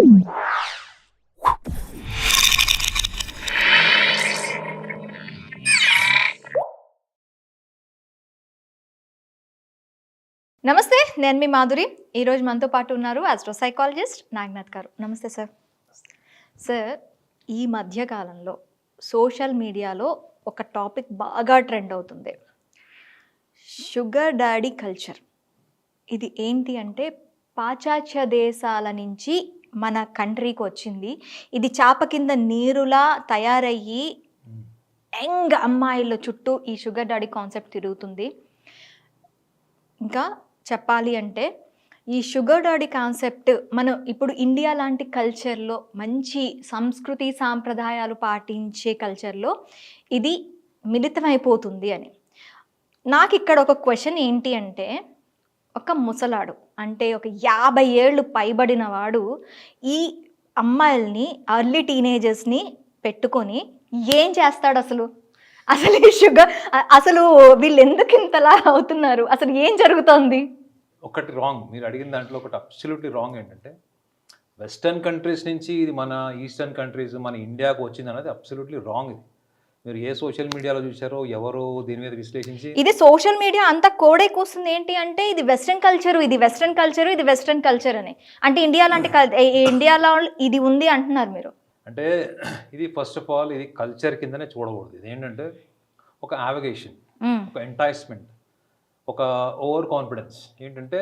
నమస్తే నేను మీ మాధురి. ఈరోజు మనతో పాటు ఉన్నారు ఆస్ట్రో సైకాలజిస్ట్ నాగనాథ్ గారు. నమస్తే సార్ సార్ ఈ మధ్యకాలంలో సోషల్ మీడియాలో ఒక టాపిక్ బాగా ట్రెండ్ అవుతుంది. షుగర్ డాడీ కల్చర్ ఇది ఏంటి అంటే పాశ్చాత్య దేశాల నుంచి మన కంట్రీకి వచ్చింది ఇది చేప కింద నీరులా తయారయ్యి యంగ్ అమ్మాయిల చుట్టూ ఈ షుగర్ డాడీ కాన్సెప్ట్ తిరుగుతుంది. ఇంకా చెప్పాలి అంటే ఈ షుగర్ డాడీ కాన్సెప్ట్ మనం ఇప్పుడు ఇండియా లాంటి కల్చర్లో మంచి సంస్కృతి సాంప్రదాయాలు పాటించే కల్చర్లో ఇది మిళితమైపోతుంది అని. నాకు ఇక్కడ ఒక క్వశ్చన్ ఏంటి అంటే ఒక ముసలాడు అంటే ఒక యాభై ఏళ్ళు పైబడిన వాడు ఈ అమ్మాయిల్ని అర్లీ టీనేజర్స్ని పెట్టుకొని ఏం చేస్తాడు అసలు? అసలు ఈ షుగర్ అసలు వీళ్ళు ఎందుకు ఇంతలా అవుతున్నారు? అసలు ఏం జరుగుతోంది? ఒకటి రాంగ్ మీరు అడిగిన దాంట్లో ఒకటి అబ్సల్యూట్లీ రాంగ్ ఏంటంటే వెస్టర్న్ కంట్రీస్ నుంచి ఇది మన ఈస్టర్న్ కంట్రీస్ మన ఇండియాకు వచ్చింది అనేది అబ్సల్యూట్లీ రాంగ్ ఇది. మీరు ఏ సోషల్ మీడియాలో చూసారో ఎవరు దీని మీద విశ్లేషించి ఇది సోషల్ మీడియా అంతా కోడే కూస్తుంది ఏంటి అంటే ఇది వెస్ట్రన్ కల్చర్ ఇది వెస్ట్రన్ కల్చర్ ఇది వెస్ట్రన్ కల్చర్ అని. అంటే ఇండియా లాంటి ఇండియాలో ఇది ఉంది అంటున్నారు మీరు. అంటే ఇది ఫస్ట్ ఆఫ్ ఆల్ ఇది కల్చర్ కిందనే చూడకూడదు. ఇది ఏంటంటే ఒక యావిగేషన్ మ్మ్. ఒక ఎంటైస్మెంట్ ఒక ఓవర్ కాన్ఫిడెన్స్ ఏంటంటే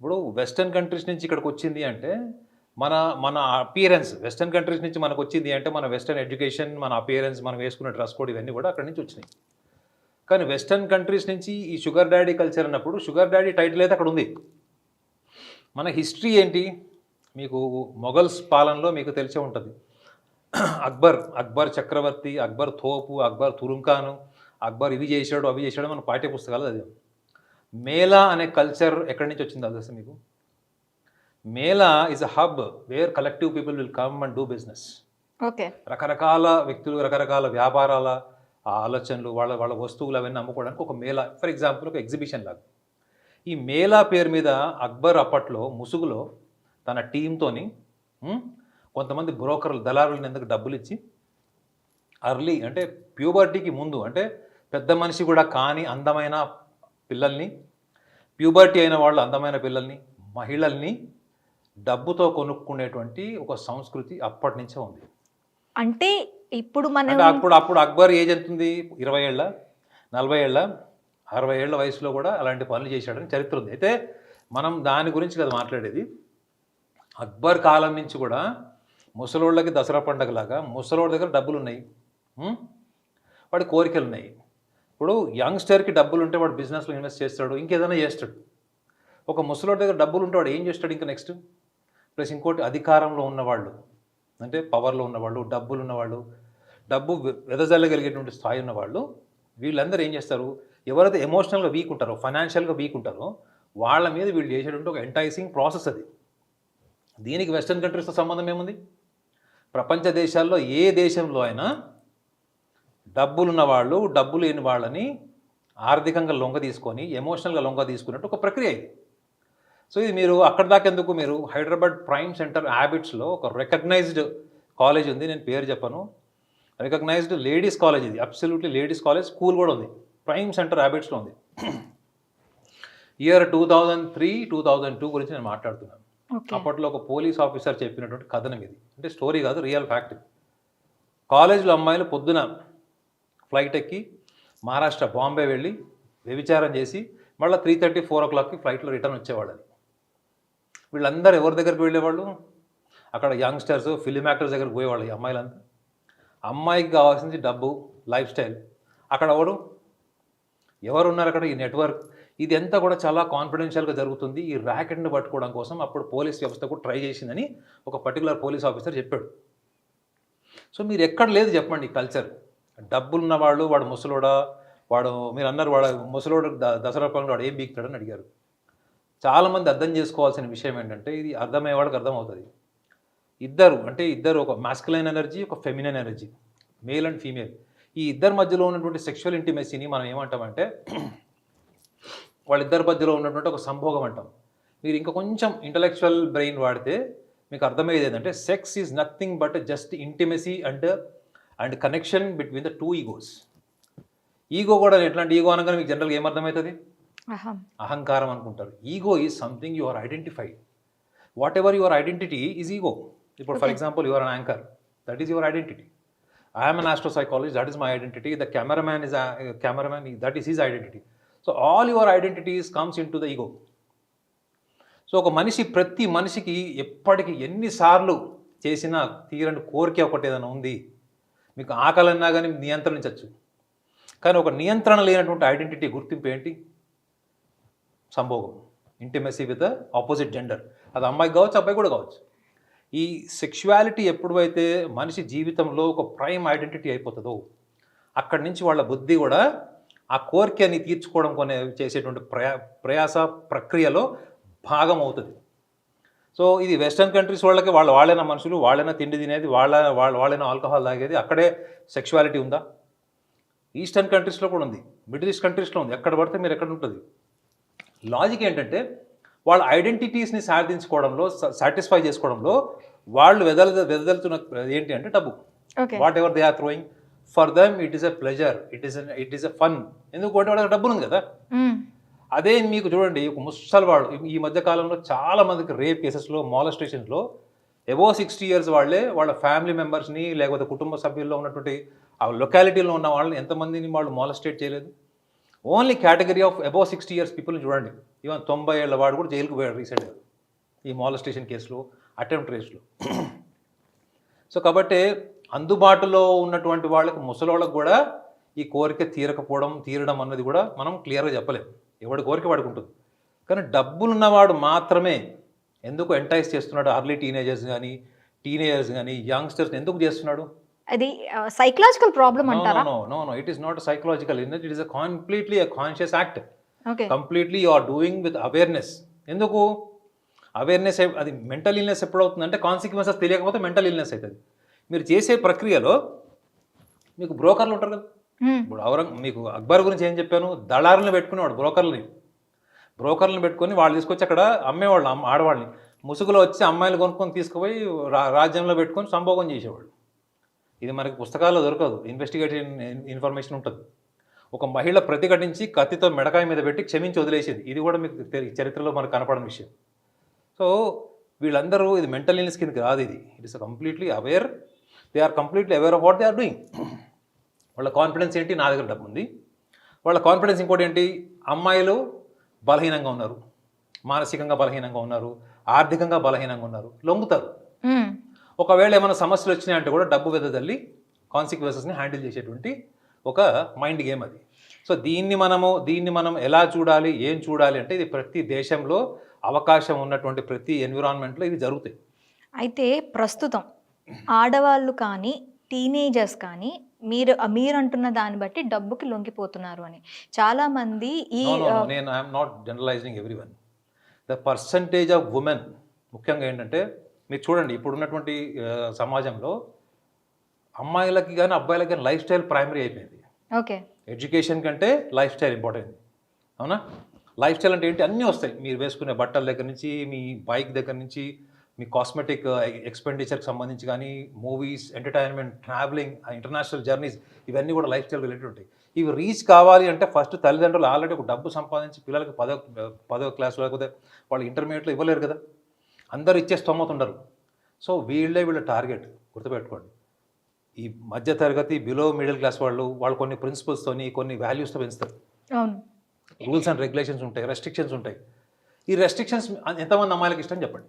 ఇప్పుడు వెస్టర్న్ కంట్రీస్ నుంచి ఇక్కడికి వచ్చింది అంటే మన మన అపియరెన్స్ వెస్టర్న్ కంట్రీస్ నుంచి మనకు వచ్చింది అంటే మన వెస్టర్న్ ఎడ్యుకేషన్ మన అపియరెన్స్ మనం వేసుకున్న డ్రెస్ కోడ్ ఇవన్నీ కూడా అక్కడి నుంచి వచ్చినాయి. కానీ వెస్టర్న్ కంట్రీస్ నుంచి ఈ షుగర్ డాడీ కల్చర్ అన్నప్పుడు షుగర్ డాడీ టైటిల్ అయితే అక్కడ ఉంది మన హిస్టరీ ఏంటి? మీకు మొఘల్స్ పాలనలో మీకు తెలిసే ఉంటుంది. అక్బర్ అక్బర్ చక్రవర్తి అక్బర్ తోపు అక్బర్ తురుంకాను అక్బర్ ఇవి చేశాడు అవి చేశాడు మన పాఠ్య పుస్తకాలు అది మేళా అనే కల్చర్ ఎక్కడి నుంచి వచ్చింది తెలుసా మీకు? Mela is a hub where collective people will come and do business okay. రకరకాల వ్యక్తులు రకరకాల వ్యాపారాల ఆలోచనలు వాళ్ళ వాళ్ళ వస్తువులు అవన్నీ అమ్ముకోవడానికి ఒక మేళా. ఫర్ ఎగ్జాంపుల్ ఒక ఎగ్జిబిషన్ లాగా. ఈ మేళా పేరు మీద అక్బర్ అప్పట్లో ముసుగులో తన టీంతోని కొంతమంది బ్రోకర్లు దళారులను ఎందుకు డబ్బులు ఇచ్చి అర్లీ అంటే ప్యూబర్టీకి ముందు అంటే పెద్ద మనిషి కూడా కాని అందమైన పిల్లల్ని ప్యూబర్టీ అయిన వాళ్ళు అందమైన పిల్లల్ని మహిళల్ని డబ్బుతో కొనుక్కునేటువంటి ఒక సంస్కృతి అప్పటి నుంచే ఉంది. అంటే ఇప్పుడు మనం అప్పుడు అప్పుడు అక్బర్ ఏజ్ ఎంత ఉంది ఇరవై ఏళ్ళ? నలభై ఏళ్ళ? అరవై ఏళ్ళ వయసులో కూడా అలాంటి పనులు చేశాడని చరిత్ర ఉంది. అయితే మనం దాని గురించి కదా మాట్లాడేది? అక్బర్ కాలం నుంచి కూడా ముసలోళ్ళకి దసరా పండగలాగా ముసలోళ్ళ దగ్గర డబ్బులు ఉన్నాయి? వాడి కోరికలు ఉన్నాయి ఇప్పుడు యంగ్స్టర్కి డబ్బులు ఉంటే వాడు బిజినెస్లో ఇన్వెస్ట్ చేస్తాడు ఇంకేదైనా చేస్తాడు. ఒక ముసలోడి దగ్గర డబ్బులు ఉంటే వాడు ఏం చేస్తాడు ఇంకా నెక్స్ట్? ప్లస్ ఇంకోటి అధికారంలో ఉన్నవాళ్ళు అంటే పవర్లో ఉన్నవాళ్ళు డబ్బులు ఉన్నవాళ్ళు డబ్బు వెదజల్లగలిగేటువంటి స్థాయి ఉన్నవాళ్ళు వీళ్ళందరూ ఏం చేస్తారు? ఎవరైతే ఎమోషనల్గా వీక్ ఉంటారో ఫైనాన్షియల్గా వీక్ ఉంటారో వాళ్ళ మీద వీళ్ళు చేసేటువంటి ఒక ఎంటైసింగ్ ప్రాసెస్ అది. దీనికి వెస్టర్న్ కంట్రీస్తో సంబంధం ఏముంది? ప్రపంచ దేశాల్లో ఏ దేశంలో అయినా డబ్బులున్న వాళ్ళు డబ్బు లేని వాళ్ళని ఆర్థికంగా లొంగ తీసుకొని ఎమోషనల్గా లొంగ తీసుకున్నట్టు ఒక ప్రక్రియ ఇది. సో ఇది మీరు అక్కడ దాకా ఎందుకు మీరు హైదరాబాద్ ప్రైమ్ సెంటర్ హ్యాబిట్స్లో ఒక రికగ్నైజ్డ్ కాలేజ్ ఉంది నేను పేరు చెప్పను. రికగ్నైజ్డ్ లేడీస్ కాలేజ్ ఇది అబ్సల్యూట్లీ లేడీస్ కాలేజ్ స్కూల్ కూడా ఉంది. ప్రైమ్ సెంటర్ హ్యాబిట్స్లో ఉంది. Year two thousand three two thousand two గురించి నేను మాట్లాడుతున్నాను. అప్పట్లో ఒక పోలీస్ ఆఫీసర్ చెప్పినటువంటి కథనం ఇది. అంటే స్టోరీ కాదు రియల్ ఫ్యాక్ట్ కాలేజీలో అమ్మాయిలు పొద్దున ఫ్లైట్ ఎక్కి మహారాష్ట్ర బాంబే వెళ్ళి వ్యభిచారం చేసి మళ్ళీ త్రీ థర్టీ ఫోర్ ఓ క్లాక్కి ఫ్లైట్లో రిటర్న్ వచ్చేవాళ్ళని. వీళ్ళందరూ ఎవరి దగ్గరికి వెళ్ళేవాళ్ళు? అక్కడ యంగ్స్టర్స్ ఫిలిం యాక్టర్స్ దగ్గరికి పోయేవాళ్ళు ఈ అమ్మాయిలంతా. అమ్మాయికి కావాల్సింది డబ్బు లైఫ్ స్టైల్ అక్కడ ఎవడు ఎవరు? ఉన్నారు అక్కడ? ఈ నెట్వర్క్ ఇది అంతా కూడా చాలా కాన్ఫిడెన్షియల్గా జరుగుతుంది. ఈ ర్యాకెట్ని పట్టుకోవడం కోసం అప్పుడు పోలీస్ వ్యవస్థ కూడా ట్రై చేసిందని ఒక పర్టికులర్ పోలీస్ ఆఫీసర్ చెప్పాడు. సో మీరు ఎక్కడ లేదు చెప్పండి కల్చర్ డబ్బులు ఉన్నవాళ్ళు వాడు ముసలోడా? వాడు మీరు అన్నారు వాడు ముసలోడు ద- దసరా పండుగ వాడు ఏం బీక్తాడని అడిగారు. చాలామంది అర్థం చేసుకోవాల్సిన విషయం ఏంటంటే ఇది అర్థమయ్యే వాళ్ళకి అర్థమవుతుంది. ఇద్దరు అంటే ఇద్దరు ఒక మాస్కులైన్ ఎనర్జీ ఒక feminine energy male and female ఈ ఇద్దరి మధ్యలో ఉన్నటువంటి సెక్షువల్ ఇంటిమెసీని మనం ఏమంటామంటే వాళ్ళిద్దరి మధ్యలో ఉన్నటువంటి ఒక సంభోగం అంటాం. మీరు ఇంకా కొంచెం ఇంటలెక్చువల్ బ్రెయిన్ వాడితే మీకు అర్థమయ్యేది ఏంటంటే sex is nothing but just intimacy and and connection between the two egos ego కూడా ఎట్లాంటి ఈగో అనగానే మీకు జనరల్గా ఏమర్థమవుతుంది అహంకారం అనుకుంటారు. Ego is something you are identified whatever your identity is ego ఇప్పుడు for example your an anchor that is your identity I'm an astro psychologist that is my identity the cameraman is cameraman that is his identity so all your identities comes into the ego so ఒక మనిషి ప్రతి మనిషికి ఎప్పటికీ ఎన్నిసార్లు చేసినా తీరని కోరిక ఒకటి ఏదైనా ఉంది మీకు ఆకలన్నా కానీ నియంత్రించవచ్చు కానీ ఒక నియంత్రణ లేనటువంటి ఐడెంటిటీ గుర్తింపు ఏంటి? సంభోగం ఇంటిమెసీ విత్ ఆపోజిట్ జెండర్ అది అమ్మాయికి కావచ్చు అబ్బాయి కూడా కావచ్చు. ఈ సెక్షువాలిటీ ఎప్పుడైతే మనిషి జీవితంలో ఒక ప్రైమ్ ఐడెంటిటీ అయిపోతుందో అక్కడి నుంచి వాళ్ళ బుద్ధి కూడా ఆ కోరికని తీర్చుకోవడం కొనే చేసేటువంటి ప్రయా ప్రయాస ప్రక్రియలో భాగం అవుతుంది సో ఇది వెస్టర్న్ కంట్రీస్ వాళ్ళకి వాళ్ళ వాళ్ళైన మనుషులు వాళ్ళైనా తిండి తినేది వాళ్ళ వాళ్ళ వాళ్ళైనా ఆల్కహాల్ తాగేది అక్కడే సెక్షువాలిటీ ఉందా? ఈస్టర్న్ కంట్రీస్లో కూడా ఉంది మిడిల్ ఈస్ట్ కంట్రీస్లో ఉంది. ఎక్కడ పడితే మీరు ఎక్కడ ఉంటుంది? లాజిక్ ఏంటంటే వాళ్ళ ఐడెంటిటీస్ని సాధించుకోవడంలో సాటిస్ఫై చేసుకోవడంలో వాళ్ళు వెదల వెదలుతున్న ఏంటి అంటే డబ్బు whatever they are throwing for them it is a pleasure it is it is a fun ఎందుకంటే వాళ్ళకి డబ్బులు ఉంది కదా. అదే మీకు చూడండి ఒక ముసలివాడు ఈ మధ్య కాలంలో చాలా మందికి రేప్ కేసెస్లో మాలస్టేషన్స్లో ఎబో సిక్స్టీ ఇయర్స్ వాళ్ళే వాళ్ళ ఫ్యామిలీ మెంబర్స్ని లేకపోతే కుటుంబ సభ్యుల్లో ఉన్నటువంటి ఆ లొకాలిటీలో ఉన్న వాళ్ళని ఎంతమందిని వాళ్ళు మాలస్టేట్ చేయలేదు? Only category of above sixty years పీపుల్ని చూడండి. ఈవెన్ తొంభై ఏళ్ళ వాడు కూడా జైలుకు పోయాడు రీసెంట్గా ఈ మాలస్టేషన్ కేసులో అటెంప్ట్ రేస్లో సో కాబట్టి అందుబాటులో ఉన్నటువంటి వాళ్ళకి ముసలోళ్ళకి కూడా ఈ కోరిక తీరకపోవడం తీరడం అన్నది కూడా మనం క్లియర్గా చెప్పలేము ఎవడి కోరిక వాడుకుంటుంది కానీ డబ్బులున్నవాడు మాత్రమే ఎందుకు ఎంటైజ్ చేస్తున్నాడు? అర్లీ టీనేజర్స్ కానీ టీనేజర్స్ కానీ యంగ్స్టర్స్ ఎందుకు చేస్తున్నాడు? అది సైకలాజికల్ ప్రాబ్లం అంటారా? No no no it is not psychological it a completely conscious act okay completely you are doing with awareness ఎందుకు? అవేర్నెస్ అది మెంటల్ ఇల్నెస్ ఎప్పుడు అవుతుందంటే కాన్సిక్వెన్సెస్ తెలియకపోతే మెంటల్ ఇల్నెస్ అవుతుంది మీరు చేసే ప్రక్రియలో మీకు బ్రోకర్లు ఉంటారు కదా? మ్మ్. ఇప్పుడు ఔరంగ్ మీకు అక్బర్ గురించి ఏం చెప్పాను? దళారులను పెట్టుకునేవాడు బ్రోకర్లని. బ్రోకర్లను పెట్టుకొని వాళ్ళు తీసుకొచ్చి అక్కడ అమ్మేవాళ్ళు అమ్మ ఆడవాళ్ళని. ముసుగులో వచ్చి అమ్మాయిలు కొనుక్కొని తీసుకుపోయి రా రాజ్యంలో పెట్టుకొని సంభోగం చేసేవాళ్ళు. ఇది మనకి పుస్తకాల్లో దొరకదు. ఇన్వెస్టిగేటివ్ ఇన్ఫర్మేషన్ ఉంటుంది. ఒక మహిళ ప్రతిఘటించి కత్తితో మెడకాయ మీద పెట్టి క్షమించి వదిలేసేది. ఇది కూడా మీకు చరిత్రలో మనకు కనపడని విషయం. సో వీళ్ళందరూ ఇది మెంటల్ ఇల్నెస్ కిందకి రాదు ఇది. It is completely aware they are completely aware of what they are doing వాళ్ళ కాన్ఫిడెన్స్ ఏంటి? నా దగ్గర డబ్బు ఉంది. వాళ్ళ కాన్ఫిడెన్స్ ఇంకోటి ఏంటి? అమ్మాయిలు బలహీనంగా ఉన్నారు. మానసికంగా బలహీనంగా ఉన్నారు. ఆర్థికంగా బలహీనంగా ఉన్నారు. లొంగుతారు. ఒకవేళ ఏమైనా సమస్యలు వచ్చినాయంటే కూడా డబ్బు వెదజల్లి కాన్సిక్వెన్సెస్ని హ్యాండిల్ చేసేటువంటి ఒక మైండ్ గేమ్ అది. సో దీన్ని మనము దీన్ని మనం ఎలా చూడాలి ఏం చూడాలి అంటే ఇది ప్రతి దేశంలో అవకాశం ఉన్నటువంటి ప్రతి ఎన్విరాన్మెంట్లో ఇవి జరుగుతాయి. అయితే ప్రస్తుతం ఆడవాళ్ళు కానీ టీనేజర్స్ కానీ మీరు మీరు అంటున్న దాన్ని బట్టి డబ్బుకి లొంగిపోతున్నారు అని. చాలా మంది ఈ నేను I'm not generalizing everyone the percentage of women ముఖ్యంగా ఏంటంటే మీరు చూడండి ఇప్పుడు ఉన్నటువంటి సమాజంలో అమ్మాయిలకి కానీ అబ్బాయిలకి కానీ లైఫ్ స్టైల్ ప్రైమరీ అయిపోయింది. ఓకే. ఎడ్యుకేషన్ కంటే లైఫ్ స్టైల్ ఇంపార్టెంట్. అవునా? లైఫ్ స్టైల్ అంటే ఏంటి? అన్నీ వస్తాయి. మీరు వేసుకునే బట్టల దగ్గర నుంచి మీ బైక్ దగ్గర నుంచి మీ కాస్మెటిక్ ఎక్స్పెండిచర్కి సంబంధించి కానీ movies entertainment travelling international journeys ఇవన్నీ కూడా లైఫ్ స్టైల్ రిలేటెడ్ ఉంటాయి. ఇవి రీచ్ కావాలి అంటే ఫస్ట్ తల్లిదండ్రులు ఆల్రెడీ ఒక డబ్బు సంపాదించి పిల్లలకి పదో పదో క్లాస్ లేకపోతే వాళ్ళు ఇంటర్మీడియట్లో ఇవ్వలేరు కదా. అందరూ ఇచ్చే స్తోమత ఉండరు సో వీళ్ళే వీళ్ళ టార్గెట్ గుర్తుపెట్టుకోండి. ఈ మధ్య తరగతి బిలో మిడిల్ క్లాస్ వాళ్ళు వాళ్ళు కొన్ని ప్రిన్సిపల్స్తోని కొన్ని వాల్యూస్తో పెంచుతారు. అవును. రూల్స్ అండ్ రెగ్యులేషన్స్ ఉంటాయి రెస్ట్రిక్షన్స్ ఉంటాయి. ఈ రెస్ట్రిక్షన్స్ ఎంతమంది అమ్మాయిలకు ఇష్టం చెప్పండి.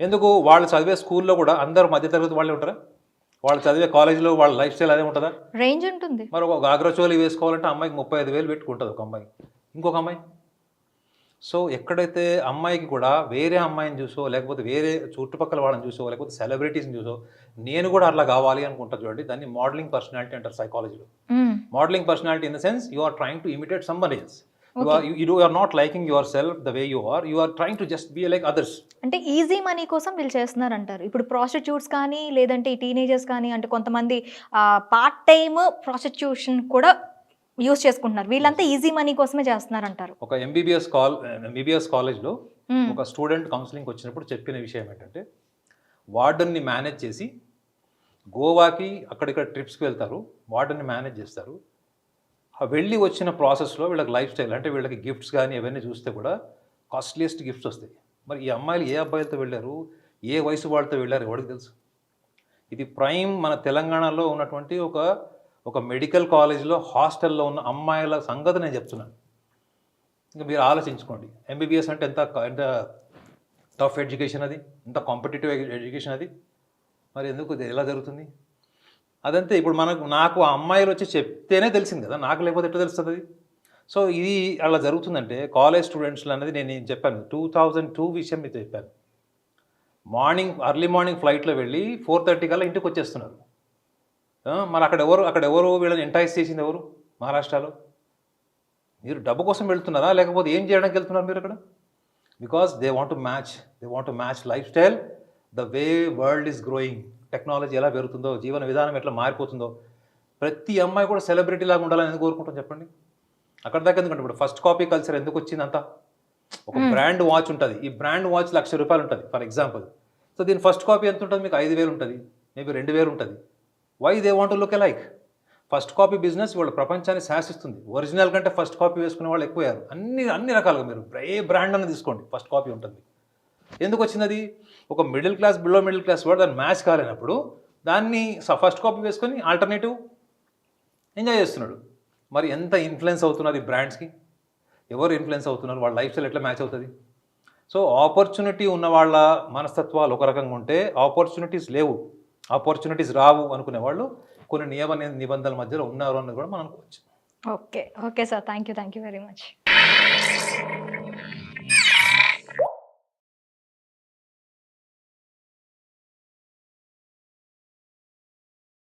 ఎందుకు? వాళ్ళు చదివే స్కూల్లో కూడా అందరూ మధ్యతరగతి వాళ్ళే ఉంటారా? వాళ్ళు చదివే కాలేజీలో వాళ్ళ లైఫ్ స్టైల్ అదే ఉంటుందా? రేంజ్ ఉంటుంది. మరి ఒక ఆగ్రచోలి వేసుకోవాలంటే అమ్మాయికి ముప్పై ఐదు వేలు పెట్టుకుంటుంది ఒక అమ్మాయి. ఇంకొక అమ్మాయి? సో ఎక్కడైతే అమ్మాయికి కూడా వేరే అమ్మాయిని చూసో లేకపోతే వేరే చుట్టుపక్కల వాళ్ళని చూసో లేకపోతే సెలబ్రిటీస్ని చూసో నేను కూడా అట్లా కావాలి అనుకుంటా చూడండి. దాన్ని మోడలింగ్ పర్సనాలిటీ అంటారు సైకాలజీలో. Modelling personality in the sense you are trying to imitate somebody else. You are not liking yourself the way you are. You are trying to just be like others. అంటే easy money కోసం వీళ్ళు చేస్తున్నారు అంటారు ఇప్పుడు prostitutes కానీ లేదంటే ఈ teenagers కానీ అంటే కొంతమంది పార్ట్ టైమ్ ప్రాస్టిట్యూషన్ కూడా యూస్ చేసుకుంటున్నారు. వీళ్ళంతా ఈజీ మనీ కోసమే చేస్తున్నారు అంటారు ఒక ఎంబీబీఎస్ కాల్ ఎంబీబీఎస్ కాలేజ్లో మ్మ్. ఒక స్టూడెంట్ కౌన్సిలింగ్కి వచ్చినప్పుడు చెప్పిన విషయం ఏంటంటే వార్డన్ని మేనేజ్ చేసి గోవాకి అక్కడిక్కడ ట్రిప్స్కి వెళ్తారు వార్డన్ని మేనేజ్ చేస్తారు. ఆ వెళ్ళి వచ్చిన ప్రాసెస్లో వీళ్ళకి లైఫ్ స్టైల్ అంటే వీళ్ళకి గిఫ్ట్స్ కానీ ఇవన్నీ చూస్తే కూడా కాస్ట్లీయెస్ట్ గిఫ్ట్స్ వస్తాయి. మరి ఈ అమ్మాయిలు ఏ అబ్బాయిలతో వెళ్ళారు ఏ వయసు వాళ్ళతో వెళ్ళారు ఎవరికి తెలుసు? ఇది ప్రైమ్ మన తెలంగాణలో ఉన్నటువంటి ఒక ఒక మెడికల్ కాలేజ్లో హాస్టల్లో ఉన్న అమ్మాయిల సంగతి నేను చెప్తున్నాను. ఇంకా మీరు ఆలోచించుకోండి. ఎంబీబీఎస్ అంటే ఎంత ఎంత టఫ్ ఎడ్యుకేషన్ అది? ఎంత కాంపిటేటివ్ ఎడ్యుకేషన్ అది? మరి ఎందుకు ఎలా జరుగుతుంది? అదంతే ఇప్పుడు మనకు నాకు ఆ అమ్మాయిలు వచ్చి చెప్తేనే తెలిసింది కదా. నాకు లేకపోతే ఎట్లా తెలుస్తుంది అది? సో ఇది అలా జరుగుతుందంటే కాలేజ్ స్టూడెంట్స్లు అనేది నేను చెప్పాను. టూ థౌజండ్ టూ విషయం మీకు చెప్పాను. మార్నింగ్ అర్లీ మార్నింగ్ ఫ్లైట్లో వెళ్ళి ఫోర్ థర్టీ కల్లా ఇంటికి వచ్చేస్తున్నారు. మరి అక్కడ ఎవరు అక్కడ ఎవరు వీళ్ళని ఎంటైజ్ చేసింది ఎవరు? మహారాష్ట్రలో? మీరు డబ్బు కోసం వెళ్తున్నారా? లేకపోతే ఏం చేయడానికి వెళ్తున్నారు మీరు అక్కడ? Because they want to match they want to match lifestyle the way world is growing technology ఎలా పెరుగుతుందో జీవన విధానం ఎట్లా మారిపోతుందో. ప్రతి అమ్మాయి కూడా సెలబ్రిటీ లాగా ఉండాలని ఎందుకు కోరుకుంటాం చెప్పండి? అక్కడ దాకా ఎందుకంటే ఇప్పుడు ఫస్ట్ కాపీ కల్చర్ ఎందుకు వచ్చింది అంతా? ఒక బ్రాండ్ వాచ్ ఉంటుంది. ఈ బ్రాండ్ వాచ్ లక్ష రూపాయలు ఉంటుంది ఫర్ ఎగ్జాంపుల్ సో దీని ఫస్ట్ కాపీ ఎంత ఉంటుంది? మీకు ఐదు వేలు ఉంటుంది. మేబీ రెండు వేలు ఉంటుంది. Why they want look alike first copy business వాళ్ళ ప్రపంచాన్ని శాసిస్తుంది. ఒరిజినల్ కంటే ఫస్ట్ కాపీ వేసుకునే వాళ్ళు ఎక్కువయ్యారు అన్ని అన్ని రకాలుగా మీరు ఏ బ్రాండ్ అని తీసుకోండి. ఫస్ట్ కాపీ ఉంటుంది. ఎందుకు వచ్చింది అది? ఒక middle class below middle class వాడు దాన్ని మ్యాచ్ కాలేనప్పుడు దాన్ని ఫస్ట్ కాపీ వేసుకొని ఆల్టర్నేటివ్ ఎంజాయ్ చేస్తున్నాడు. మరి ఎంత ఇన్ఫ్లుయెన్స్ అవుతున్నారు ఈ బ్రాండ్స్కి ఎవరు ఇన్ఫ్లుయెన్స్ అవుతున్నారు? వాళ్ళ లైఫ్ స్టైల్ ఎట్లా మ్యాచ్ అవుతుంది? సో ఆపర్చునిటీ ఉన్న వాళ్ళ మనస్తత్వాలు ఒక రకంగా ఉంటే ఆపర్చునిటీస్ లేవు. ఆపర్చునిటీస్ రావు అనుకునే వాళ్ళు కొన్ని నియమ నిబంధనల మధ్యలో ఉన్నారు అన్నది కూడా మనం అనుకోవచ్చు. Okay okay sir thank you thank you very much